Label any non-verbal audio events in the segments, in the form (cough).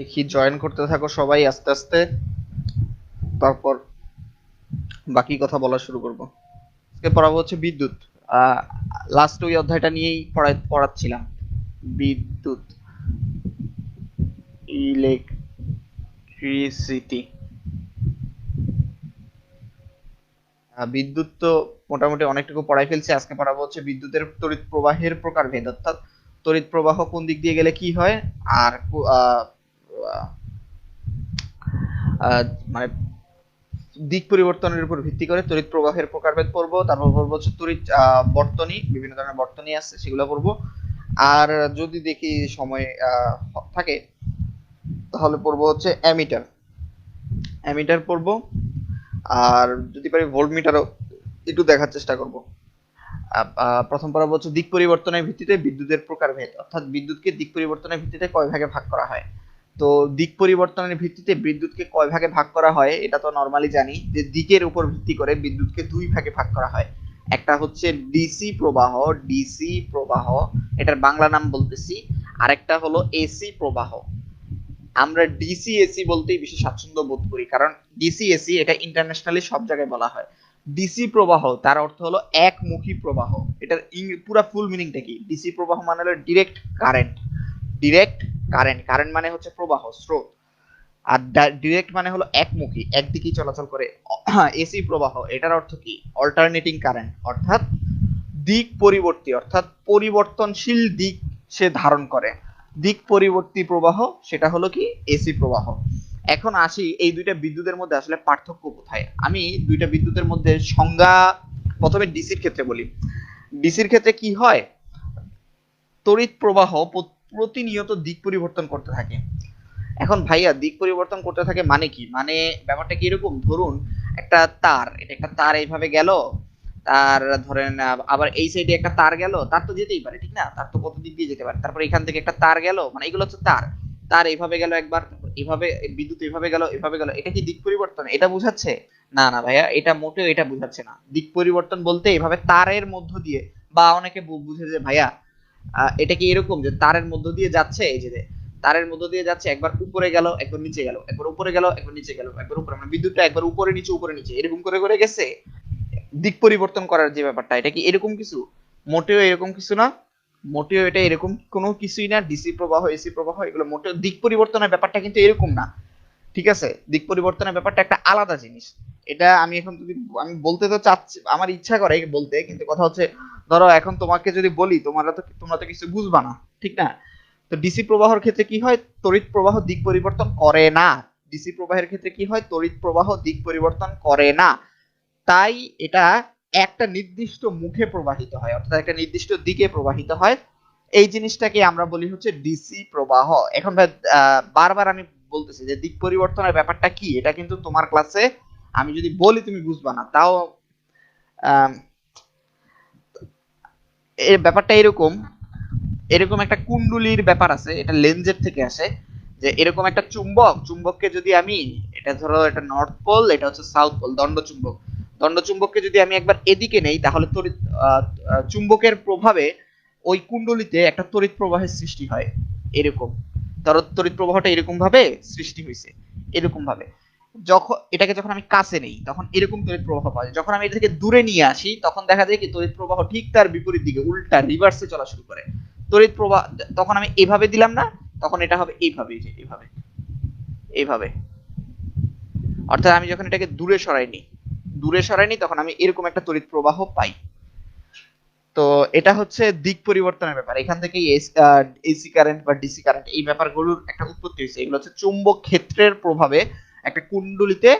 দেখি জয়েন করতে থাকো সবাই আস্তে আস্তে। তারপর বাকি কথা বলা শুরু করব। আজকে পড়াবো হচ্ছে বিদ্যুৎ। লাস্ট ওই অধ্যায়টা নিয়েই পড়াই পড়াচ্ছিলাম। বিদ্যুৎ, ইলেকট্রিসিটি। বিদ্যুৎ তো মোটামুটি অনেকটুকু পড়াই ফেলছে। আজকে পড়াবো হচ্ছে বিদ্যুতের তড়িৎ প্রবাহের প্রকারভেদ। অর্থাৎ তড়িৎ প্রবাহ কোন দিক দিয়ে গেলে কি হয়? আর মানে দিক পরিবর্তনের উপর ভিত্তি করে তড়িৎ প্রবাহের প্রকারভেদ পড়ব, তারপর পড়ব হচ্ছে তড়িৎ বর্তনী, বিভিন্ন ধরনের বর্তনী আছে, সেগুলো পড়ব। আর যদি দেখি সময় থাকে, তাহলে পড়ব হচ্ছে অ্যামিটার। অ্যামিটার পড়ব, আর যদি পারি ভোল্টমিটারও একটু দেখার চেষ্টা করব। প্রথম পর্ব হচ্ছে দিক পরিবর্তনের ভিত্তিতে বিদ্যুতের প্রকারভেদ, অর্থাৎ বিদ্যুৎকে দিক পরিবর্তনের ভিত্তিতে কয় ভাগে ভাগ করা হয়? তো দিক পরিবর্তনের ভিত্তিতে বিদ্যুৎকে কয় ভাগে ভাগ করা হয়, এটা তো নর্মালি জানি, যে দিকের উপর ভিত্তি করে বিদ্যুৎকে দুই ভাগে ভাগ করা হয়। একটা হচ্ছে ডিসি প্রবাহ ডিসি প্রবাহ, এটার বাংলা নাম বলতেছি, আরেকটা হলো এসি প্রবাহ। আমরা ডিসি এসি বলতেই বেশি স্বাচ্ছন্দ্য বোধ করি, কারণ ডিসি এসি এটা ইন্টারন্যাশনালি সব জায়গায় বলা হয়। ডিসি প্রবাহ, তার অর্থ হলো একমুখী প্রবাহ। এটার পুরা ফুল মিনিংটা কি? ডিসি প্রবাহ মানে হলো direct current direct current current মানে হচ্ছে প্রবাহ, স্রোত। আর ডিরেক্ট মানে হলো একমুখী, একদিকেই চলাচল করে। (clears throat) এসি প্রবাহ, এটার অর্থ কি? অল্টারনেটিং কারেন্ট অর্থাৎ দিক পরিবর্তী, অর্থাৎ পরিবর্তনশীল দিক সে ধারণ করে। দিক পরিবর্তী প্রবাহ, সেটা হলো কি? এসি প্রবাহ। এখন আসি, এই দুইটা বিদ্যুতের মধ্যে আসলে পার্থক্য কোথায়? আমি দুইটা বিদ্যুতের মধ্যে সংজ্ঞা, প্রথমে ডিসির ক্ষেত্রে বলি। ডিসির ক্ষেত্রে কি হয়? তড়িৎ প্রবাহ প্রতিনিয়ত দিক পরিবর্তন করতে থাকে। এখন ভাইয়া, দিক পরিবর্তন করতে থাকে মানে কি? মানে ব্যাপারটা কি এরকম? ধরুন একটা তার, এটা একটা তার এইভাবে গেল, তার ধরেন আবার এই সাইডে একটা তার গেল, তার তো যেতেই পারে, ঠিক না? তার তো কত দিক দিয়ে যেতে পারে। তারপর এখান থেকে একটা তার গেল মানে এগুলো হচ্ছে তার। তার এইভাবে গেল একবার, এভাবে, বিদ্যুৎ এভাবে গেল এভাবে গেল। এটা কি দিক পরিবর্তন? এটা বুঝাচ্ছে? না না ভাইয়া, এটা মোটেও এটা বুঝাচ্ছে না। দিক পরিবর্তন বলতে এভাবে তারের মধ্য দিয়ে, বা অনেকে বুঝে যে ভাইয়া এটা কি এরকম যে তারের মধ্য দিয়ে যাচ্ছে? এই যে তারের মধ্য দিয়ে যাচ্ছে, একবার উপরে গেল, একবার নিচে গেল, একবার উপরে গেল, একবার নিচে গেল, একবার উপরে মানে বিদ্যুৎটা একবার উপরে নিচে উপরে নিচে, এরকম করে করে গেছে? দিক পরিবর্তন করার যে ব্যাপারটা, এটা কি এরকম কিছু? মোটেও এরকম কিছু না। মোটেও এটা এরকম কোনো কিছুই না। ডিসি প্রবাহ এসি প্রবাহ, এগুলো মোটেও দিক পরিবর্তনের ব্যাপারটা কিন্তু এরকম না। ঠিক আছে? দিক পরিবর্তনের ব্যাপারটা একটা আলাদা জিনিস। এটা আমি এখন যদি, আমি বলতে তো চাচ্ছি, আমার ইচ্ছা করে বলতে, কিন্তু কথা হচ্ছে ধরো এখন তোমাকে যদি বলি তোমরা তো তোমরা তো কিছু বুঝবা না ঠিক না? তো ডিসি প্রবাহের ক্ষেত্রে কি হয়? তড়িৎ প্রবাহ দিক পরিবর্তন করে না। ডিসি প্রবাহের ক্ষেত্রে কি হয়? তড়িৎ প্রবাহ দিক পরিবর্তন করে না। তাই এটা একটা নির্দিষ্ট মুখে প্রবাহিত হয় অর্থাৎ একটা নির্দিষ্ট দিকে প্রবাহিত হয়। এই জিনিসটাকে আমরা বলি হচ্ছে ডিসি প্রবাহ। এখন ভাই, বারবার আমি বলতেছি যে দিক পরিবর্তনের ব্যাপারটা কি? এটা কিন্তু তোমার ক্লাসে আমি যদি বলি তুমি বুঝবা না। তাও এই ব্যাপারটা এরকম এরকম একটা কুণ্ডলীর ব্যাপার আছে, এটা লেন্সের থেকে আসে, যে এরকম একটা চুম্বক, চুম্বককে যদি আমি, এটা ধরো এটা নর্থ পোল এটা হচ্ছে সাউথ পোল দণ্ড চুম্বক। দণ্ড চুম্বককে যদি আমি একবার এদিকে নেই, তাহলে তড়িৎ চুম্বকের প্রভাবে ওই কুণ্ডলিতে একটা তড়িৎ প্রবাহের সৃষ্টি হয়, এরকম। ধরো তড়িৎ প্রবাহটা এরকম ভাবে সৃষ্টি হয়েছে এরকম ভাবে যখন, এটাকে যখন আমি কাছে নেই, তখন এরকম তড়িৎ প্রবাহ পাওয়া যায়। যখন আমি এটা থেকে দূরে নিয়ে আসি, তখন দেখা যায় কি তড়িৎ প্রবাহ ঠিক তার বিপরীত দিকে, উল্টা রিভার্সে চলা শুরু করে। তড়িৎ প্রবাহ, তখন আমি এভাবে দিলাম না, তখন এটা হবে এইভাবে যে এইভাবে এইভাবে। অর্থাৎ আমি যখন এটাকে দূরে সরাইনি দূরে সরাইনি তখন আমি এরকম একটা তড়িৎ প্রবাহ পাই। তো এটা হচ্ছে দিক পরিবর্তনের ব্যাপার। এখান থেকে এসি কারেন্ট বা ডিসি কারেন্ট এই ব্যাপারগুলোর একটা উৎপত্তি হয়েছে। এগুলো হচ্ছে চুম্বক ক্ষেত্রের প্রভাবে একটা কুণ্ডলিতে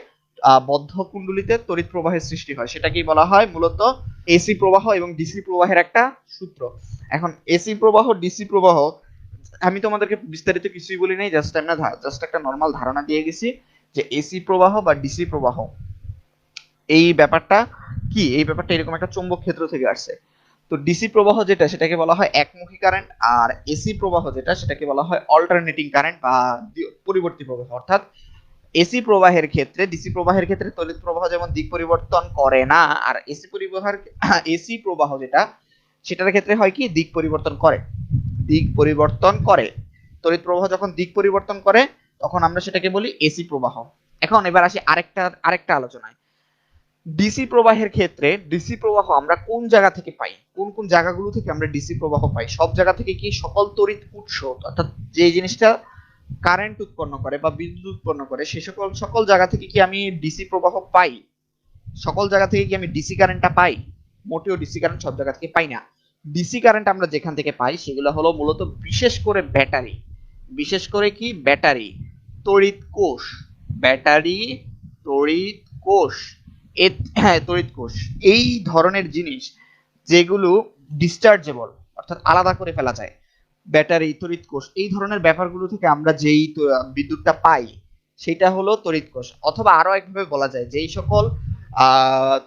বদ্ধ কুণ্ডলিতে তড়িৎ প্রবাহের সৃষ্টি হয়। সেটাকেই বলা হয় মূলত এসি প্রবাহ এবং ডিসি প্রবাহের একটা সূত্র। এখন, এসি প্রবাহ, ডিসি প্রবাহ, আমি তোমাদেরকে বিস্তারিত কিছুই বলি নাই জাস্ট আমরা জাস্ট একটা নর্মাল ধারণা দিয়ে গেছি যে এসি প্রবাহ বা ডিসি প্রবাহ। এই ব্যাপারটা কি? এই ব্যাপারটা এরকম একটা চৌম্বক ক্ষেত্র থেকে আসছে। তো ডিসি প্রবাহ যেটা, সেটাকে বলা হয় একমুখী কারেন্ট, আর এসি প্রবাহ যেটা, সেটাকে বলা হয় অল্টারনেটিং কারেন্ট বা পরিবর্তী প্রবাহ। অর্থাৎ এসি প্রবাহের ক্ষেত্রে, ডিসি প্রবাহের ক্ষেত্রে তড়িৎ প্রবাহ যেমন দিক পরিবর্তন করে না, আর এসি পরিবাহের (clears throat) এসি প্রবাহ যেটা, সেটার ক্ষেত্রে হয় কি? দিক পরিবর্তন করে। দিক পরিবর্তন করে। তড়িৎ প্রবাহ যখন দিক পরিবর্তন করে, তখন আমরা সেটাকে বলি এসি প্রবাহ। এখন এবার আসি আরেকটা আরেকটা আলোচনায়। ডিসি প্রবাহের ক্ষেত্রে, ডিসি প্রবাহ আমরা কোন জায়গা থেকে পাই? কোন কোন জায়গাগুলো থেকে আমরা ডিসি প্রবাহ পাই? সব জায়গা থেকে কি সকল তড়িৎ উৎস, অর্থাৎ যে জিনিসটা কারেন্ট উৎপন্ন করে বা বিদ্যুৎ উৎপন্ন করে, সে সকল সকল জায়গা থেকে কি আমি ডিসি প্রবাহ পাই? সকল জায়গা থেকে কি আমি ডিসি কারেন্টটা পাই? মোটেও ডিসি কারেন্ট সব জায়গা থেকে পাই না। ডিসি কারেন্ট আমরা যেখান থেকে পাই, সেগুলো হলো মূলত বিশেষ করে ব্যাটারি। বিশেষ করে কি? ব্যাটারি। তড়িৎ কোষ। ব্যাটারি, তড়িৎ কোষ। হ্যাঁ তড়িৎ কোষ। এই ধরনের জিনিস যেগুলো ডিসচার্জেবল অর্থাৎ আলাদা করে ফেলা যায়। ব্যাটারি তড়িৎ কোষ, এই ধরনের ব্যাপারগুলো থেকে আমরা যেই বিদ্যুৎটা পাই, সেটা হলো তড়িৎ কোষ। অথবা আরও একভাবে বলা যায় যেই সকল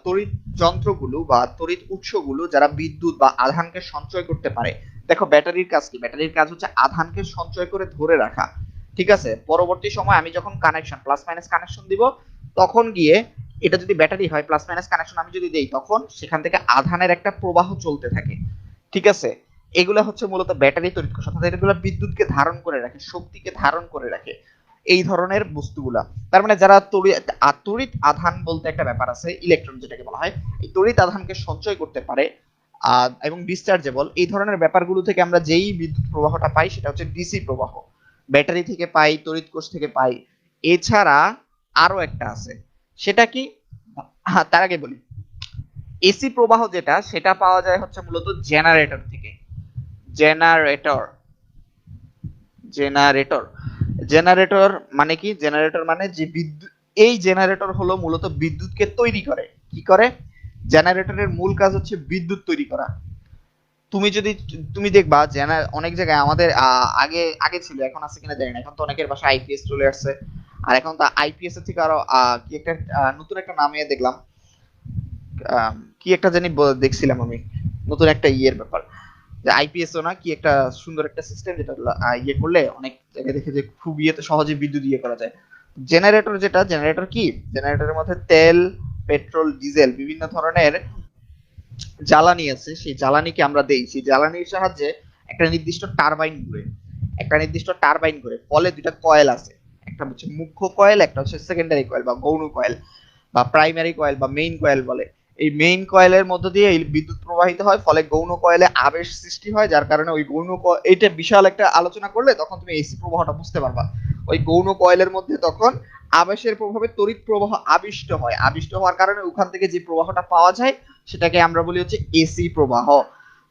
তড়িৎ যন্ত্রগুলো বা তড়িৎ উৎসগুলো যারা বিদ্যুৎ বা আধানকে সঞ্চয় করতে পারে, দেখো ব্যাটারির কাজ কি? ব্যাটারির কাজ হচ্ছে আধানকে সঞ্চয় করে ধরে রাখা, ঠিক আছে? পরবর্তী সময় আমি যখন কানেকশন প্লাস মাইনাস কানেকশন দিব, তখন গিয়ে এটা যদি ব্যাটারি হয় প্লাস মাইনাস কানেকশন আমি যদি দেই, তখন সেখান থেকে আধানের একটা প্রবাহ চলতে থাকে, ঠিক আছে? এগুলো হচ্ছে মূলত ব্যাটারি তড়িৎ কোষ অর্থাৎ এগুলো বিদ্যুৎকে ধারণ করে রাখে, শক্তিকে ধারণ করে রাখে, এই ধরনের বস্তুগুলা। তার মানে যারা তড়িৎ আধান বলতে একটা ব্যাপার আছে ইলেকট্রন যেটাকে বলা হয়, এই তড়িৎ আধানকে সঞ্চয় করতে পারে এবং ডিসচার্জেবল এই ধরনের ব্যাপারগুলো থেকে আমরা যেই বিদ্যুৎ প্রবাহটা পাই সেটা হচ্ছে ডিসি প্রবাহ, ব্যাটারি থেকে পাই, তড়িৎ কোষ থেকে পাই। এছাড়া আরও একটা আছে, সেটা কি? হ্যাঁ তার আগে বলি, এসি প্রবাহ যেটা, সেটা পাওয়া যায় হচ্ছে মূলত জেনারেটর থেকে। জেনারেটর। জেনারেটর। জেনারেটর মানে কি? জেনারেটর মানে যে বিদ্যুৎ, এই জেনারেটর হলো মূলত বিদ্যুৎকে তৈরি করে। কি করে? জেনারেটরের মূল কাজ হচ্ছে বিদ্যুৎ তৈরি করা। তুমি যদি, তুমি দেখবা জেনার অনেক জায়গায় আমাদের আগে আগে ছিল, এখন আছে কিনা জানি না। এখন তো অনেকের বাসায় আইপিএস চলে আসছে। আর এখন তো আইপিএস এর থেকে আরও কি একটা নতুন একটা নামে দেখলাম। কি একটা জানি দেখছিলাম আমি। নতুন একটা ইয়ের ব্যাপার। যে আইপিএস ও না কি একটা সুন্দর একটা সিস্টেম যেটা ইয়ে করলে অনেক জায়গায় দেখে যে খুব ইয়েতে সহজে বিদ্যুৎ ইয়ে করা যায়। জেনারেটর যেটা জেনারেটর কি? জেনারেটরের মধ্যে তেল পেট্রোল ডিজেল বিভিন্ন ধরনের জ্বালানি আছে। সেই জ্বালানিকে আমরা দেই। সেই জ্বালানির সাহায্যে একটা নির্দিষ্ট টারবাইন ঘুরে। একটা নির্দিষ্ট টারবাইন ঘুরে। ফলে দুইটা কয়েল আছে। একটা হচ্ছে মুখ্য কয়েল একটা হচ্ছে সেকেন্ডারি কয়েল বা গৌণ কয়েল বা প্রাইমারি কয়েল বা মেইন কয়েল বলে। এই মেইন কয়েলের মধ্য দিয়ে এই বিদ্যুৎ প্রবাহিত হয়, ফলে গৌণ কয়েলে আবেশ সৃষ্টি হয়, যার কারণে ওই গৌণ এইটা বিশাল একটা আলোচনা করলে তখন তুমি এসি প্রবাহটা বুঝতে পারবা। ওই গৌণ কয়েলের মধ্যে তখন আবেশের প্রভাবে তড়িৎ প্রবাহ আবিষ্ট হয়। আবিষ্ট হওয়ার কারণে ওখান থেকে যে প্রবাহটা পাওয়া যায়, সেটাকে আমরা বলি হচ্ছে এসি প্রবাহ।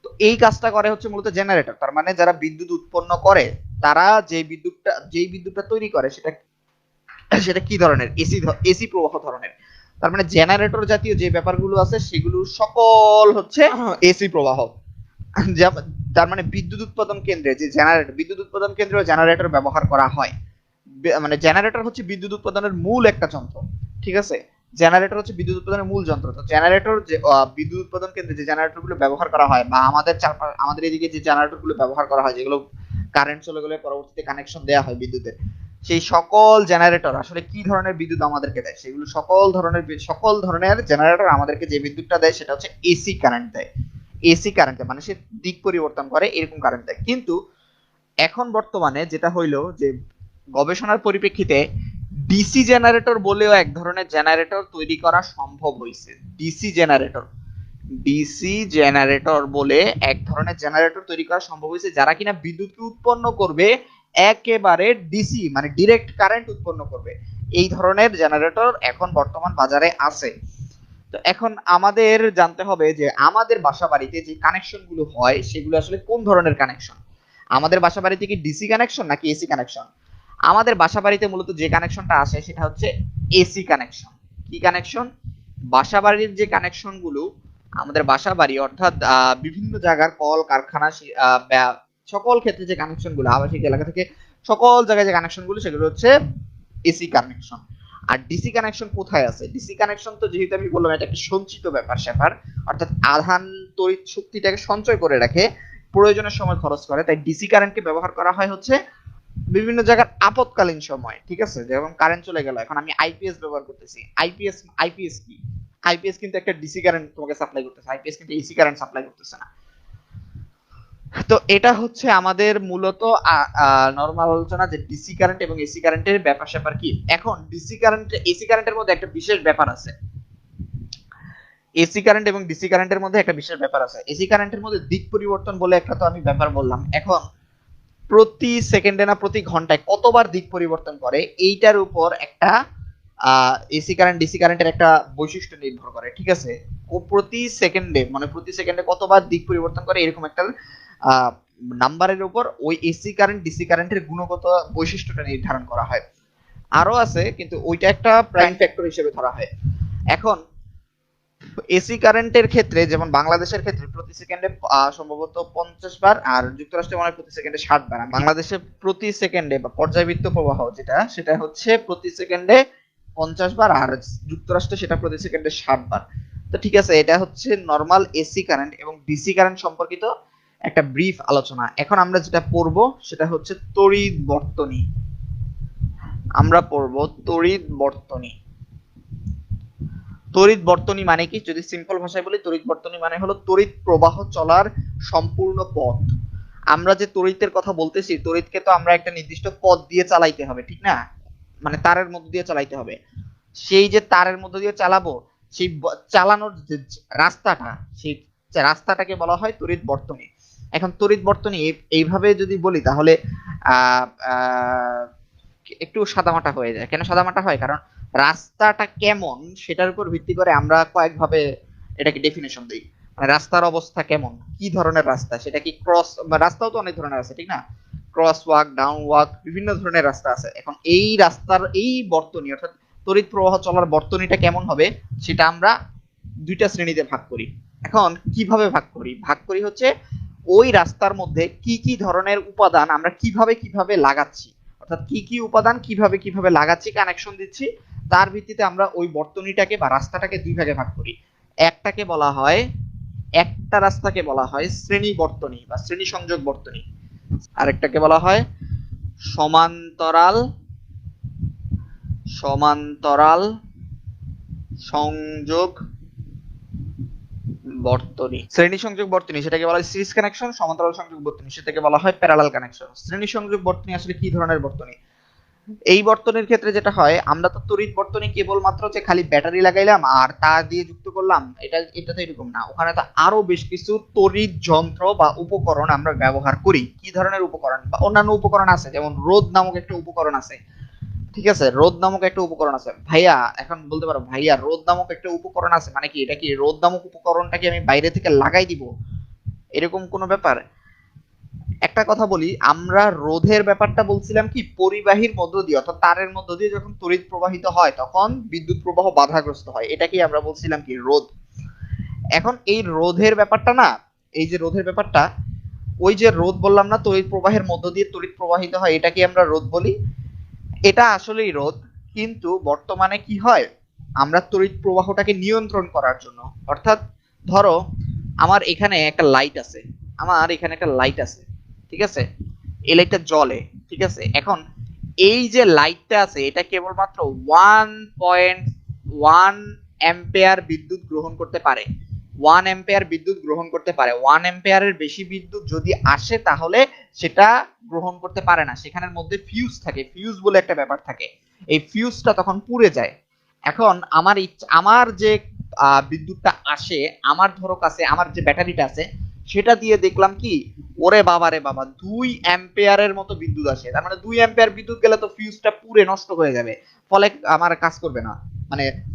তো এই কাজটা করে হচ্ছে মূলত জেনারেটর তার মানে যারা বিদ্যুৎ উৎপন্ন করে, তারা যে বিদ্যুৎটা, যেই বিদ্যুৎটা তৈরি করে, সেটা সেটা কি ধরনের? এসি এসি প্রবাহ ধরনের। তার মানে জেনারেটর জাতীয় যে ব্যাপারগুলো আছে সেগুলো সকল হচ্ছে এসি প্রবাহ। তার মানে বিদ্যুৎ উৎপাদন কেন্দ্রে যে জেনারেটর বিদ্যুৎ উৎপাদন কেন্দ্রে জেনারেটর ব্যবহার করা হয়। মানে জেনারেটর হচ্ছে বিদ্যুৎ উৎপাদনের মূল একটা যন্ত্র ঠিক আছে? জেনারেটর হচ্ছে বিদ্যুৎ উৎপাদনের মূল যন্ত্র। তো জেনারেটর যে বিদ্যুৎ উৎপাদন কেন্দ্রে যে জেনারেটরগুলো ব্যবহার করা হয় বা আমাদের চারপাশ আমাদের এদিকে যে জেনারেটরগুলো ব্যবহার করা হয় যেগুলো কারেন্ট চলে গেলে পরবর্তীতে কানেকশন দেওয়া হয় বিদ্যুতের সেই সকল জেনারেটর আসলে কি ধরনের বিদ্যুৎ আমাদেরকে দেয়? সেগুলো সকল ধরনের সকল ধরনের জেনারেটর আমাদেরকে যে বিদ্যুৎটা দেয় সেটা হচ্ছে এসি কারেন্ট দেয়। এসি কারেন্ট মানে সে দিক পরিবর্তন করে, এরকম কারেন্ট দেয়। কিন্তু এখন বর্তমানে যেটা হইল যে গবেষণার পরিপ্রেক্ষিতে ডিসি জেনারেটর বলেও এক ধরনের জেনারেটর তৈরি করা সম্ভব হয়েছে ডিসি জেনারেটর ডিসি জেনারেটর বলে এক ধরনের জেনারেটর তৈরি করা সম্ভব হয়েছে যারা কিনা বিদ্যুৎকে উৎপন্ন করবে একেবারে ডিসি মানে ডিরেক্ট কারেন্ট উৎপন্ন করবে। এই ধরনের জেনারেটর এখন বর্তমান বাজারে আছে। তো এখন আমাদের জানতে হবে যে, আমাদের বাসা বাড়িতে যে কানেকশনগুলো হয়, সেগুলো আসলে কোন ধরনের কানেকশন আমাদের বাসা বাড়িতে কি ডিসি কানেকশন নাকি এসি কানেকশন আমাদের বাসা বাড়িতে মূলত যে কানেকশনটা আসে, সেটা হচ্ছে এসি কানেকশন কি কানেকশন বাসা বাড়ির যে কানেকশনগুলো, আমাদের বাসা বাড়ি অর্থাৎ বিভিন্ন জায়গার কল, কারখানা সকল ক্ষেত্রে যে কানেকশনগুলো আবাসিক এলাকা থেকে সকল জায়গায় যে কানেকশনগুলো, সেগুলো হচ্ছে এসি কানেকশন আর ডিসি কানেকশন কোথায় আছে? ডিসি কানেকশন তো যেহেতু আমি বললাম, এটা একটা সঞ্চিত ব্যাপার স্যাপার অর্থাৎ আধান তড়িৎ শক্তিটাকে সঞ্চয় করে রাখে, প্রয়োজনের সময় খরচ করে। তাই ডিসি কারেন্টকে ব্যবহার করা হয় হচ্ছে বিভিন্ন জায়গার আপৎকালীন সময়, ঠিক আছে? যেমন কারেন্ট চলে গেল, এখন আমি আইপিএস ব্যবহার করতেছি। আইপিএস আইপিএস কি? আইপিএস কিন্তু একটা ডিসি কারেন্ট তোমাকে সাপ্লাই করতেছে আইপিএস কিন্তু এসি কারেন্ট সাপ্লাই করতেছে না। তো এটা হচ্ছে আমাদের মূলত নর্মাল আলোচনা যে ডিসি কারেন্ট এবং এসি কারেন্টের ব্যাপার স্যাপার কি? এখন ডিসি কারেন্ট এসি কারেন্টের মধ্যে একটা বিশেষ ব্যাপার আছে। এসি কারেন্ট এবং ডিসি কারেন্টের মধ্যে একটা বিশেষ ব্যাপার আছে। এসি কারেন্টের মধ্যে দিক পরিবর্তন বলে একটা তো আমি ব্যাপার বললাম। এখন প্রতি সেকেন্ডে না প্রতি ঘন্টায় কতবার দিক পরিবর্তন করে, এইটার উপর একটা এসি কারেন্ট ডিসি কারেন্টের একটা বৈশিষ্ট্য নির্ভর করে, ঠিক আছে? প্রতি সেকেন্ডে মানে প্রতি সেকেন্ডে কতবার দিক পরিবর্তন করে, এরকম একটা নাম্বারের উপর ওই এসি কারেন্ট ডিসি কারেন্টের গুণগত বৈশিষ্ট্যটা নির্ধারণ করা হয়। আরও আছে, কিন্তু ওইটা একটা প্রাইম ফ্যাক্টর হিসেবে ধরা হয়। এখন এসি কারেন্টের ক্ষেত্রে, যেমন বাংলাদেশের ক্ষেত্রে প্রতি সেকেন্ডে সম্ভবত পঞ্চাশ বার, আর যুক্তরাষ্ট্রে মনে হয় প্রতি সেকেন্ডে ষাট বার। বাংলাদেশে প্রতি সেকেন্ডে বা পর্যায়বৃত্ত প্রবাহ যেটা, সেটা হচ্ছে প্রতি সেকেন্ডে পঞ্চাশ বার, আর যুক্তরাষ্ট্রে সেটা প্রতি সেকেন্ডে ষাট বার। তো ঠিক আছে, এটা হচ্ছে নর্মাল এসি কারেন্ট এবং ডিসি কারেন্ট সম্পর্কিত একটা ব্রিফ আলোচনা। এখন আমরা যেটা পড়ব সেটা হচ্ছে তড়িৎ বর্তনী। আমরা পড়ব তড়িৎ বর্তনী। তড়িৎ বর্তনী মানে কি? যদি সিম্পল ভাষায় বলি, তড়িৎ বর্তনী মানে হলো তড়িৎ প্রবাহ চলার সম্পূর্ণ পথ। আমরা যে তড়িতের কথা বলতেছি, তড়িৎকে তো আমরা একটা নির্দিষ্ট পথ দিয়ে চালাইতে হবে, ঠিক না? মানে তারের মধ্যে দিয়ে চালাইতে হবে। সেই যে তারের মধ্যে দিয়ে চালাবো, সেই চালানোর রাস্তাটা, সেই রাস্তাটাকে বলা হয় তড়িৎ বর্তনী। এখন তড়িৎ বর্তনী এইভাবে যদি বলি তাহলে একটু সাদামাটা হয়ে যায়। কেন সাদামাটা হয়? কারণ রাস্তাটা কেমন সেটার উপর ভিত্তি করে আমরা কয়েকভাবে এটাকে ডেফিনেশন দিই। মানে রাস্তার অবস্থা কেমন? কি ধরনের রাস্তা? সেটা কি ক্রস রাস্তাও তো অনেক ধরনের আছে, ঠিক না? ক্রস ওয়াক ডাউন ওয়াক বিভিন্ন ধরনের রাস্তা আছে। এখন এই রাস্তার, এই বর্তনী, অর্থাৎ তড়িৎ প্রবাহ চলার বর্তনীটা কেমন হবে সেটা আমরা দুইটা শ্রেণীতে ভাগ করি। এখন কীভাবে ভাগ করি? ভাগ করি হচ্ছে ওই রাস্তার মধ্যে কি কি ধরনের উপাদান আমরা কীভাবে কীভাবে লাগাচ্ছি? অর্থাৎ কি কি উপাদান কীভাবে কীভাবে লাগাচ্ছি কানেকশন দিচ্ছি, তার ভিত্তিতে আমরা ওই বর্তনীটাকে বা রাস্তাটাকে দুই ভাগে ভাগ করি। একটাকে বলা হয়, একটা রাস্তাকে বলা হয় শ্রেণি বর্তনী বা শ্রেণি সংযোগ বর্তনী। আরেকটাকে বলা হয় সমান্তরাল সমান্তরাল সংযোগ বর্তনী। শ্রেণি সংযোগ বর্তনী, সেটাকে বলা হয় সিরিজ কানেকশন, সমান্তরাল সংযোগ বর্তনী, সেটাকে বলা হয় প্যারালাল কানেকশন। শ্রেণি সংযোগ বর্তনী আসলে কি ধরনের বর্তনী? এই বর্তনীর ক্ষেত্রে যেটা হয়, আমরা তো তড়িৎ বর্তনী কেবলমাত্র যে খালি ব্যাটারি লাগাইলাম আর তার দিয়ে যুক্ত করলাম, এটা এটা তো এরকম না। ওখানে তো আরও বেশ কিছু তড়িৎ যন্ত্র বা উপকরণ আমরা ব্যবহার করি। কি ধরনের উপকরণ? বা অন্যান্য উপকরণ আছে, যেমন রোদ নামক একটা উপকরণ আছে। ঠিক আছে, রোদ নামক একটা উপকরণ আছে। ভাইয়া, এখন বলতে পারো, ভাইয়া, রোদ নামক একটা উপকরণ আছে মানে কি? এটা কি রোদ নামক উপকরণটাকে আমি বাইরে থেকে লাগাই দিব? এরকম কোনো ব্যাপার? একটা কথা বলি, আমরা রোধের ব্যাপারটা বলছিলাম কি, পরিবাহীর মধ্য দিয়ে, অর্থাৎ তারের মধ্য দিয়ে যখন তড়িৎ প্রবাহিত হয়, তখন বিদ্যুৎ প্রবাহ বাধাগ্রস্ত হয়। এটাকেই আমরা বলছিলাম কি? রোধ। এখন এই রোধের ব্যাপারটা না, এই যে রোধের ব্যাপারটা, ওই যে রোধ বললাম না, তড়িৎ প্রবাহের মধ্য দিয়ে তড়িৎ প্রবাহিত হয়, এটাকে আমরা রোধ বলি। এটা আসলেই রোধ, কিন্তু বর্তমানে কি হয়? আমরা তড়িৎ প্রবাহটাকে নিয়ন্ত্রণ করার জন্য। অর্থাৎ ধরো, আমার এখানে একটা লাইট আছে। আমার এখানে একটা লাইট আছে, ঠিক আছে? এই লাইটটা জ্বলে, ঠিক আছে? এখন এই যে লাইটটা আছে, এটা কেবলমাত্র ওয়ান পয়েন্ট ওয়ান অ্যাম্পেয়ার বিদ্যুৎ গ্রহণ করতে পারে। ওয়ান অ্যাম্পেয়ার বিদ্যুৎ গ্রহণ করতে পারে। ওয়ান অ্যাম্পেয়ারের বেশি বিদ্যুৎ যদি আসে, তাহলে সেটা গ্রহণ করতে পারে না। সেখানের মধ্যে ফিউজ থাকে। ফিউজ বলে একটা ব্যাপার থাকে। এই ফিউজটা তখন পুড়ে যায়। এখন আমার আমার যে বিদ্যুৎটা আসে, আমার ধরো কাছে, আমার যে ব্যাটারিটা আছে, সেটা দিয়ে দেখলাম কি, ওরে বাবা রে বাবা, দুই অ্যাম্পেয়ারের মতো বিদ্যুৎ আসে। তার মানে দুই অ্যাম্পেয়ার বিদ্যুৎ গেলে তো ফিউজটা পুরে নষ্ট হয়ে যাবে। ফলে আমার কাজ করবে না। মানে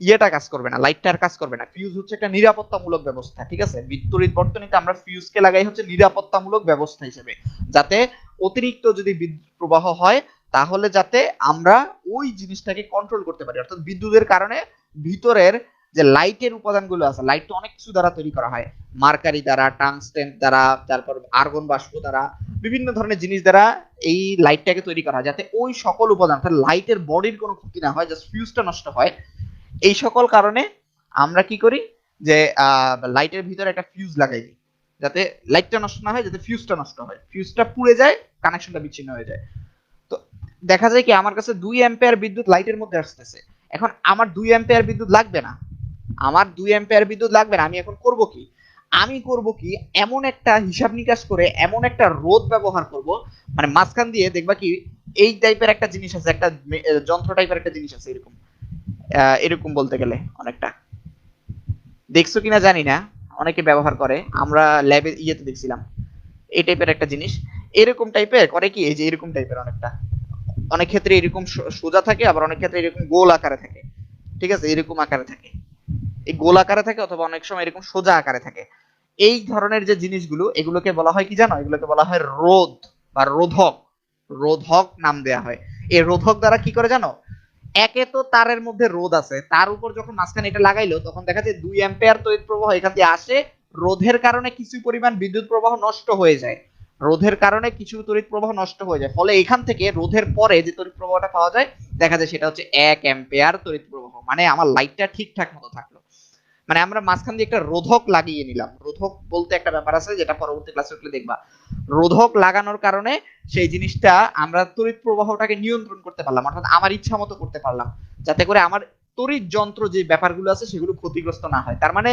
ইয়েটা কাজ করবে না লাইটটার কাজ করবে না। ফিউজ হচ্ছে একটা নিরাপত্তামূলক ব্যবস্থা, ঠিক আছে? বিদ্যুৎ বর্তনীতে আমরা ফিউজকে লাগাই হচ্ছে নিরাপত্তামূলক ব্যবস্থা হিসেবে। যাতে অতিরিক্ত যদি বিদ্যুৎ প্রবাহ হয়, তাহলে যাতে আমরা ওই জিনিসটাকে কন্ট্রোল করতে পারি। অর্থাৎ বিদ্যুতের কারণে ভিতরের যে লাইটের উপাদানগুলো আছে লাইট তো অনেক কিছু দ্বারা তৈরি করা হয়। মার্কারি দ্বারা টাংস্টেন দ্বারা, তারপর আর্গন বাষ্প দ্বারা, বিভিন্ন ধরনের জিনিস দ্বারা এই লাইটটাকে তৈরি করা হয়। যাতে ওই সকল উপাদান, অর্থাৎ লাইটের বডির কোনো ক্ষতি না হয় জাস্ট ফিউজটা নষ্ট হয়। এই সকল কারণে আমরা কি করি যে লাইটের ভিতরে একটা ফিউজ লাগাই দিই। যাতে লাইটটা নষ্ট না হয়, যাতে ফিউজটা নষ্ট হয়। ফিউজটা পুড়ে যায় কানেকশনটা বিচ্ছিন্ন হয়ে যায়। তো দেখা যায় কি, আমার কাছে দুই অ্যাম্পিয়ার বিদ্যুৎ লাইটের মধ্যে আসতেছে। এখন আমার দুই অ্যাম্পিয়ার বিদ্যুৎ লাগবে না। আমার দুই অ্যাম্পিয়ার বিদ্যুৎ লাগবে না, আমি এখন করব কি? আমি করব কি, এমন একটা হিসাব নিকাশ করে, এমন একটা রোধ ব্যবহার করব। মানে মাঝখান দিয়ে দেখবা কি, এই টাইপের একটা জিনিস আছে, একটা যন্ত্র টাইপের একটা জিনিস আছে এরকম। এরকম বলতে গেলে অনেকটা। দেখছ কিনা জানি না, অনেকে ব্যবহার করে। আমরা ল্যাবে ইয়েতে দেখছিলাম। এই টাইপের একটা জিনিস। এরকম টাইপের করে কি? এই যে এরকম টাইপের অনেকটা। অনেক ক্ষেত্রে এরকম সোজা থাকে, আবার অনেক ক্ষেত্রে এরকম গোল আকারে থাকে। ঠিক আছে? এরকম আকারে থাকে। এই গোল আকারে থাকে অথবা অনেক সময় এরকম সোজা আকারে থাকে। এই ধরনের যে জিনিসগুলো, এগুলোকে বলা হয় কি জানো? এগুলোকে বলা হয় রোধ বা রোধক। রোধক নাম দেয়া হয়। এই রোধক দ্বারা কি করে জানো? একে তো তারের মধ্যে রোধ আছে। তার উপর যখন মাঝখানে এটা লাগাইলো, তখন দেখা যায় দুই অ্যাম্পিয়ার তড়িৎ প্রবাহ এখান দিয়ে আসে। রোধের কারণে কিছু পরিমাণ বিদ্যুৎ প্রবাহ নষ্ট হয়ে যায়। রোধের কারণে কিছু তড়িৎ প্রবাহ নষ্ট হয়ে যায়। ফলে এখান থেকে রোধের পরে যে তড়িৎ প্রবাহটা পাওয়া যায়, দেখা যায় সেটা হচ্ছে এক অ্যাম্পিয়ার তড়িৎ প্রবাহ। মানে আমার লাইটটা ঠিকঠাক মতো থাকল। মানে আমরা মাঝখান দিয়ে একটা রোধক লাগিয়ে নিলাম। রোধক বলতে একটা ব্যাপার আছে, যেটা পরবর্তী ক্লাসে উঠলে দেখবা। রোধক লাগানোর কারণে সেই জিনিসটা আমরা তড়িৎ প্রবাহটাকে নিয়ন্ত্রণ করতে পারলাম, অর্থাৎ আমার ইচ্ছা মতো করতে পারলাম। যাতে করে আমার তড়িৎ যন্ত্র যে ব্যাপারগুলো আছে, সেগুলো ক্ষতিগ্রস্ত না হয়। তার মানে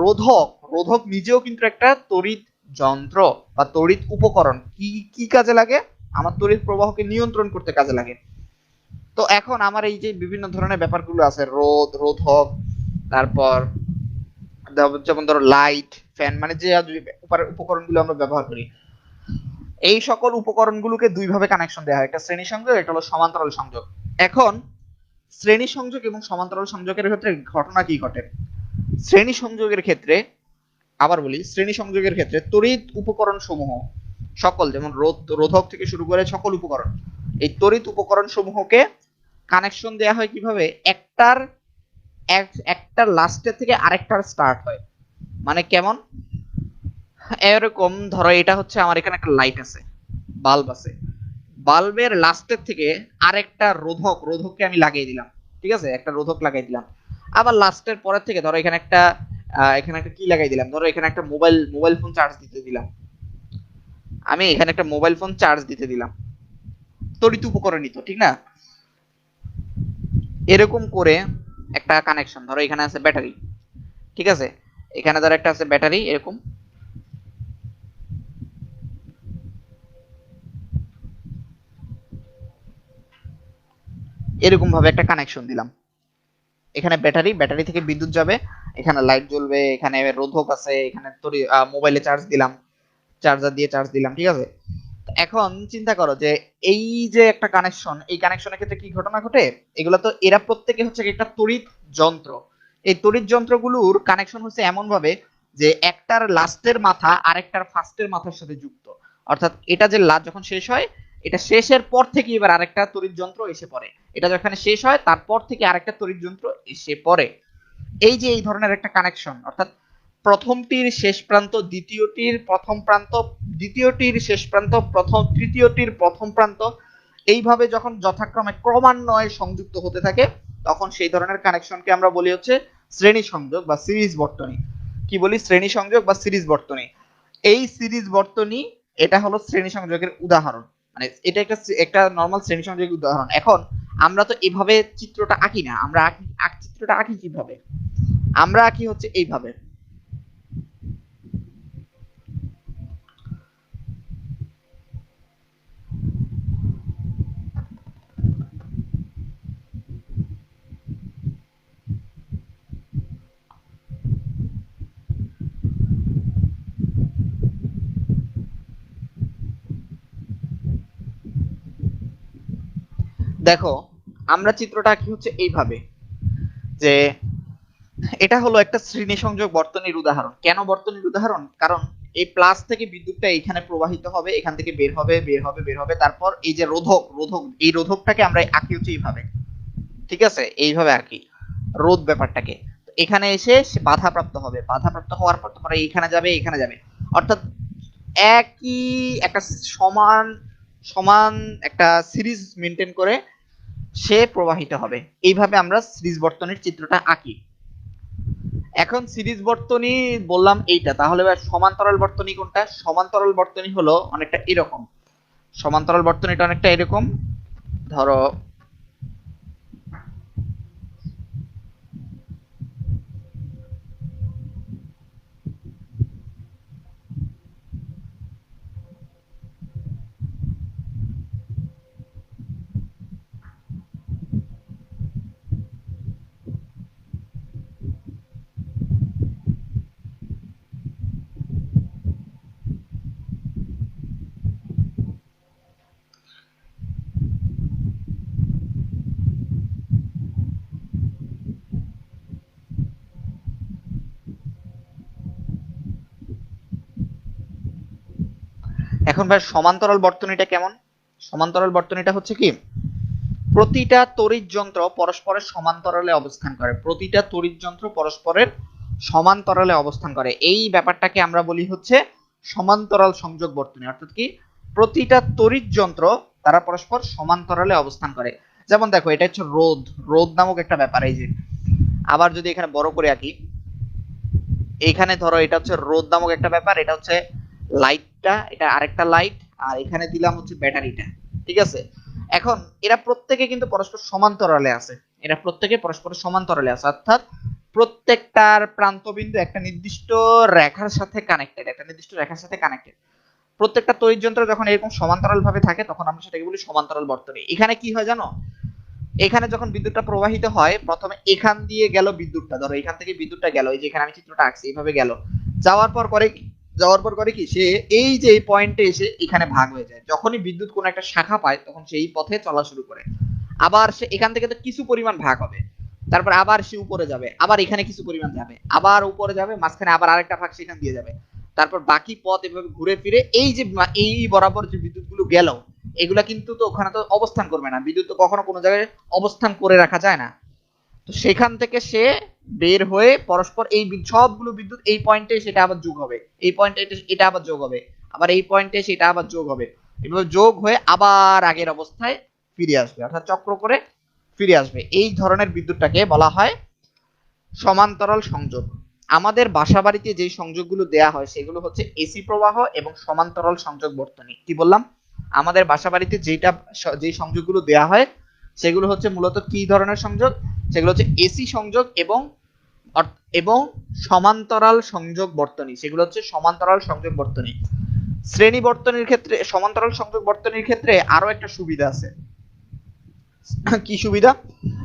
রোধক রোধক নিজেও কিন্তু একটা তড়িৎ যন্ত্র বা তড়িৎ উপকরণ। কি কি কাজে লাগে? আমার তড়িৎ প্রবাহকে নিয়ন্ত্রণ করতে কাজে লাগে। তো এখন আমার এই যে বিভিন্ন ধরনের ব্যাপারগুলো আছে, রোধ, রোধক তারপর যেমন ধরো লাইট ফ্যান মানে যে উপকরণগুলো আমরা ব্যবহার করি। এই সকল উপকরণগুলোকে দুই ভাবে কানেকশন দেওয়া হয়। একটা শ্রেণি সংযোগ এটা হলো সমান্তরাল সংযোগ। এখন, শ্রেণি সংযোগ এবং সমান্তরাল সংযোগের ক্ষেত্রে ঘটনা কি ঘটে? শ্রেণি সংযোগের ক্ষেত্রে, আবার বলি, শ্রেণি সংযোগের ক্ষেত্রে তড়িৎ উপকরণ সমূহ সকল, যেমন রোধ, রোধক থেকে শুরু করে সকল উপকরণ, এই তড়িৎ উপকরণ সমূহকে কানেকশন দেওয়া হয় কীভাবে? একটার এক- একটার লাস্টের থেকে আরেকটার স্টার্ট হয়। মানে কেমন? এরকম, ধরো এটা হচ্ছে আমার এখানে একটা লাইট আছে বাল্ব আছে। বাল্বের লাস্টের থেকে আরেকটা রোধক, রোধককে আমি লাগিয়ে দিলাম, ঠিক আছে? একটা রোধক লাগাই দিলাম। আবার লাস্টের পরের থেকে, ধরো এখানে একটা এখানে একটা কি লাগাই দিলাম? ধরো এখানে একটা মোবাইল মোবাইল ফোন চার্জ দিতে দিলাম। আমি এখানে একটা মোবাইল ফোন চার্জ দিতে দিলাম। তড়িৎ উপকরণই তো, ঠিক না? এরকম করে একটা কানেকশন ধরো এখানে আছে ব্যাটারি ঠিক আছে? এখানে ধরো একটা আছে ব্যাটারি এরকম। এরকম ভাবে একটা কানেকশন দিলাম। এখানে ব্যাটারি ব্যাটারি থেকে বিদ্যুৎ যাবে, এখানে লাইট জ্বলবে, এখানে রোধক আছে, এখানে মোবাইলে চার্জ দিলাম চার্জার দিয়ে চার্জ দিলাম, ঠিক আছে? এখন চিন্তা করো যে এই যে একটা কানেকশন এই কানেকশনের ক্ষেত্রে কি ঘটনা ঘটে? এগুলো তো এরা প্রত্যেকে হচ্ছে একটা তড়িৎ যন্ত্র। এই তড়িৎ যন্ত্রগুলোর কানেকশন হচ্ছে এমন ভাবে যে একটার লাস্টের মাথা আরেকটার ফার্স্টের মাথার সাথে যুক্ত। অর্থাৎ এটা যে লাস্ট যখন শেষ হয়, এটা শেষের পর থেকে এবার আরেকটা তড়িৎ যন্ত্র এসে পড়ে। এটা যখন শেষ হয়, তারপর থেকে আরেকটা তড়িৎ যন্ত্র এসে পড়ে। এই যে এই ধরনের একটা কানেকশন অর্থাৎ প্রথমটির শেষ প্রান্ত, দ্বিতীয়টির প্রথম প্রান্ত, দ্বিতীয়টির শেষ প্রান্ত, প্রথম, তৃতীয়টির প্রথম প্রান্ত। এইভাবে যখন যথাক্রমে ক্রমান্বয়ে সংযুক্ত হতে থাকে, তখন সেই ধরনের কানেকশনকে আমরা বলি হচ্ছে শ্রেণি সংযোগ বা সিরিজ বর্তনী। কি বলি? শ্রেণি সংযোগ বা সিরিজ বর্তনী। এই সিরিজ বর্তনী, এটা হলো শ্রেণি সংযোগের উদাহরণ। মানে এটা একটা একটা নর্মাল শ্রেণি সংযোগের উদাহরণ। এখন আমরা তো এভাবে চিত্রটা আঁকি না। আমরা আঁকি, চিত্রটা আঁকি কীভাবে? আমরা আঁকি হচ্ছে এইভাবে। দেখো, আমরা চিত্রটা কি হচ্ছে এইভাবে, যে এটা হলো একটা শ্রেণি সংযোগ বর্তনীর উদাহরণ। কেন বর্তনীর উদাহরণ? কারণ এই প্লাস থেকে বিদ্যুৎটা এখানে প্রবাহিত হবে, এখান থেকে বের হবে বের হবে বের হবে, তারপর এই যে রোধক রোধক, এই রোধকটাকে আমরা আঁকি হচ্ছে এইভাবে। ঠিক আছে? এইভাবে আঁকি। রোধ ব্যাপারটাকে। এখানে এসে সে বাধাপ্রাপ্ত হবে। বাধাপ্রাপ্ত হওয়ার পর তোমরা এখানে যাবে এখানে যাবে। অর্থাৎ একই, একটা সমান সমান একটা সিরিজ মেনটেন করে সে প্রবাহিত হবে। এইভাবে আমরা সিরিজ বর্তনের চিত্রটা আঁকি। এখন সিরিজ বর্তনী বললাম এইটা, তাহলে এবার সমান্তরাল বর্তনী কোনটা? সমান্তরাল বর্তনী হলো অনেকটা এরকম। সমান্তরাল বর্তনীটা অনেকটা এরকম। ধরো এখন ভাই সমান্তরাল বর্তনীটা কেমন? সমান্তরাল বর্তনীটা হচ্ছে কি? প্রতিটা তড়িৎ যন্ত্র পরস্পরের সমান্তরালে অবস্থান করে। প্রতিটা তড়িৎ যন্ত্র পরস্পরের সমান্তরালে অবস্থান করে। এই ব্যাপারটাকে আমরা বলি হচ্ছে সমান্তরাল সংযোগ বর্তনী। অর্থাৎ কি? প্রতিটা তড়িৎ যন্ত্র তারা পরস্পর সমান্তরালে অবস্থান করে। যেমন দেখো, এটা হচ্ছে রোধ। রোধ নামক একটা ব্যাপার, এই যে। আবার যদি এখানে বড় করে আঁকি, এখানে ধরো এটা হচ্ছে রোধ নামক একটা ব্যাপার, এটা হচ্ছে লাইটটা এটা আরেকটা লাইট আর এখানে দিলাম হচ্ছে ব্যাটারিটা ঠিক আছে? এখন এরা প্রত্যেকে কিন্তু পরস্পর সমান্তরালে আছে। এরা প্রত্যেকে পরস্পর সমান্তরালে আছে। অর্থাৎ প্রত্যেকটার প্রান্তবিন্দু একটা নির্দিষ্ট রেখার সাথে কানেক্টেড একটা নির্দিষ্ট রেখার সাথে কানেক্টেড প্রত্যেকটা যন্ত্র যখন এরকম সমান্তরাল ভাবে থাকে, তখন আমরা সেটাকে বলি সমান্তরাল বর্তনী। এখানে কি হয় জানো? এখানে যখন বিদ্যুৎটা প্রবাহিত হয়, প্রথমে এখান দিয়ে গেল বিদ্যুৎটা। ধরো এখান থেকে বিদ্যুৎটা গেল, এই যে এখানে আমি চিত্রটা আঁকছি এইভাবে গেল। যাওয়ার পর করে যাওয়ার পর করে কি, সে এই যে এই পয়েন্টে এসে এখানে ভাগ হয়ে যায়। যখনই বিদ্যুৎ কোনো একটা শাখা পায়, তখন সেই পথে চলা শুরু করে। আবার সে এখান থেকে তো কিছু পরিমাণ ভাগ হবে। তারপর আবার সে উপরে যাবে, আবার এখানে কিছু পরিমাণ যাবে, আবার উপরে যাবে, মাঝখানে আবার আরেকটা ভাগ সেখান দিয়ে যাবে। তারপর বাকি পথ এভাবে ঘুরে ফিরে এই যে এই বরাবর যে বিদ্যুৎ গুলো গেল, এগুলা কিন্তু তো ওখানে তো অবস্থান করবে না। বিদ্যুৎ তো কখনো কোনো জায়গায় অবস্থান করে রাখা যায় না। সেখান থেকে সে বের হয়ে পরস্পর এই সবগুলো বিদ্যুৎ এই পয়েন্টে সেটা আবার যোগ হবে। এই পয়েন্টে এটা আবার যোগ হবে। আবার এই পয়েন্টে সেটা আবার যোগ হবে। এভাবে যোগ হয়ে আবার আগের অবস্থায় ফিরে আসবে। অর্থাৎ চক্র করে ফিরে আসবে। এই ধরনের বিদ্যুৎটাকে বলা হয় সমান্তরাল সংযোগ। আমাদের বাসা বাড়িতে যে সংযোগগুলো দেয়া হয়, সেগুলো হচ্ছে এসি প্রবাহ এবং সমান্তরাল সংযোগ বর্তনী। কি বললাম? আমাদের বাসা বাড়িতে যেটা যে সংযোগগুলো দেয়া হয়, সেগুলো হচ্ছে মূলত কি ধরনের সংযোগ? সেগুলো হচ্ছে এসি সংযোগ এবং এবং সমান্তরাল সংযোগ বর্তনী। সেগুলো হচ্ছে সমান্তরাল সংযোগ বর্তনী। শ্রেণি বর্তনীর ক্ষেত্রে, সমান্তরাল সংযোগ বর্তনীর ক্ষেত্রে আরও একটা সুবিধা আছে। কি সুবিধা?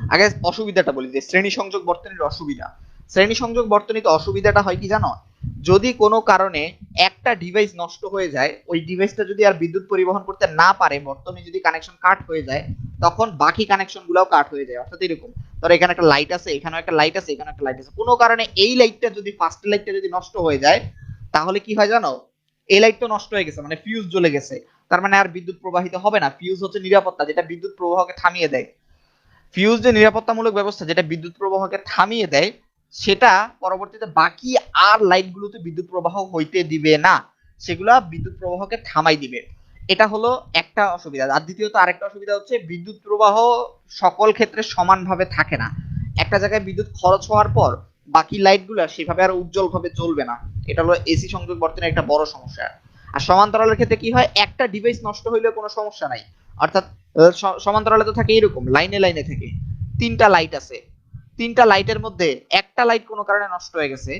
আগে অসুবিধাটা বলি যে, শ্রেণি সংযোগ বর্তনীর অসুবিধা। শ্রেণি সংযোগ বর্তনীতে অসুবিধাটা হয় কি জানো? যদি কোনো কারণে একটা ডিভাইস নষ্ট হয়ে যায়, ওই ডিভাইসটা যদি আর বিদ্যুৎ পরিবহন করতে না পারে, বর্তনী যদি কানেকশন কাট হয়ে যায়, তখন বাকি কানেকশন গুলাও কাট হয়ে যায়। অর্থাৎ এরকম। ধরো এখানে একটা লাইট আছে, এখানেও একটা লাইট আছে এখানে একটা লাইট আছে। কোনো কারণে এই লাইটটা যদি ফার্স্ট লাইটটা যদি নষ্ট হয়ে যায়, তাহলে কি হয় জানো? এই লাইট তো নষ্ট হয়ে গেছে মানে ফিউজ জ্বলে গেছে। তার মানে আর বিদ্যুৎ প্রবাহিত হবে না। ফিউজ হচ্ছে নিরাপত্তা, যেটা বিদ্যুৎ প্রবাহকে থামিয়ে দেয়। ফিউজ যে নিরাপত্তামূলক ব্যবস্থা, যেটা বিদ্যুৎ প্রবাহকে থামিয়ে দেয়, সেটা পরবর্তীতে বাকি আর লাইটগুলোতে বিদ্যুৎ প্রবাহ হইতে দিবে না। সেগুলা বিদ্যুৎ প্রবাহকে থামাই দিবে। এটা হলো একটা অসুবিধা। আর দ্বিতীয়ত আরেকটা অসুবিধা হচ্ছে বিদ্যুৎ প্রবাহ সকল ক্ষেত্রে সমানভাবে থাকে না। একটা জায়গায় বিদ্যুৎ খরচ হওয়ার পর বাকি লাইটগুলো সেভাবে আর উজ্জ্বল ভাবে জ্বলবে না। এটা হলো এসি সংযোগ বর্তনের একটা বড় সমস্যা। আর সমান্তরালের ক্ষেত্রে কি হয়? একটা ডিভাইস নষ্ট হইলে কোনো সমস্যা নাই। অর্থাৎ সমান্তরালে তো থাকে এরকম, লাইনে লাইনে থেকে। তিনটা লাইট আছে। তিনটা লাইটের মধ্যে একটা লাইট কোনো কারণে নষ্ট হয়ে গেছে।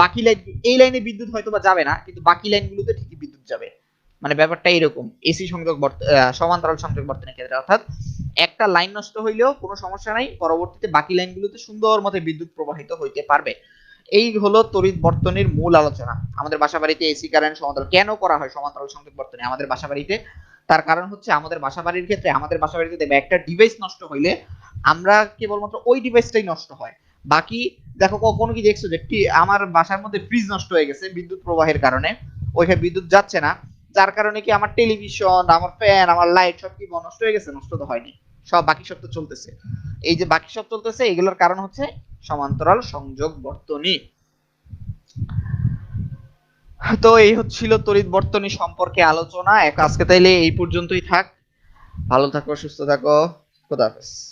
বাকি লাইট, এই লাইনে বিদ্যুৎ হয়তো বা যাবে না, কিন্তু বাকি লাইনগুলোতে ঠিকই বিদ্যুৎ যাবে। মানে ব্যাপারটা এরকম, এসি সংযোগ সমান্তরাল সংযোগ বর্তনের ক্ষেত্রে। অর্থাৎ একটা লাইন নষ্ট হইলেও কোনো সমস্যা নাই, পরবর্তীতে বাকি লাইনগুলোতে সুন্দর মতো বিদ্যুৎ প্রবাহিত হইতে পারবে। এই হলো তড়িৎ বর্তনীর মূল আলোচনা। আমাদের বাসা বাড়িতে এসি কারেন্ট সমান্তরাল কেন করা হয় সমান্তরাল সংযোগ বর্তনী? আমাদের বাসা বাড়িতে তার কারণ হচ্ছে আমাদের বাসা বাড়ির ক্ষেত্রে, আমাদের বাসা বাড়িতে দেখবে একটা ডিভাইস নষ্ট হইলে আমরা কেবলমাত্র ওই ডিভাইসটাই নষ্ট হয়। বাকি, দেখো কখনো কি দেখছ যে আমার বাসার মধ্যে ফ্রিজ নষ্ট হয়ে গেছে বিদ্যুৎ প্রবাহের কারণে। ওইখানে বিদ্যুৎ যাচ্ছে না। যার কারণে কি আমার টেলিভিশন আমার ফ্যান আমার লাইট সব কি নষ্ট হয়ে গেছে? নষ্ট তো হয়নি। সব বাকি সব তো চলতেছে। এই যে বাকি সব চলতেছে, এগুলোর কারণ হচ্ছে সমান্তরাল সংযোগ বর্তনী। তো এই হচ্ছিল তড়িৎ বর্তনী সম্পর্কে আলোচনা। আজকে তাইলে এই পর্যন্তই থাক। ভালো থাকো, সুস্থ থাকো। খোদা হাফেজ।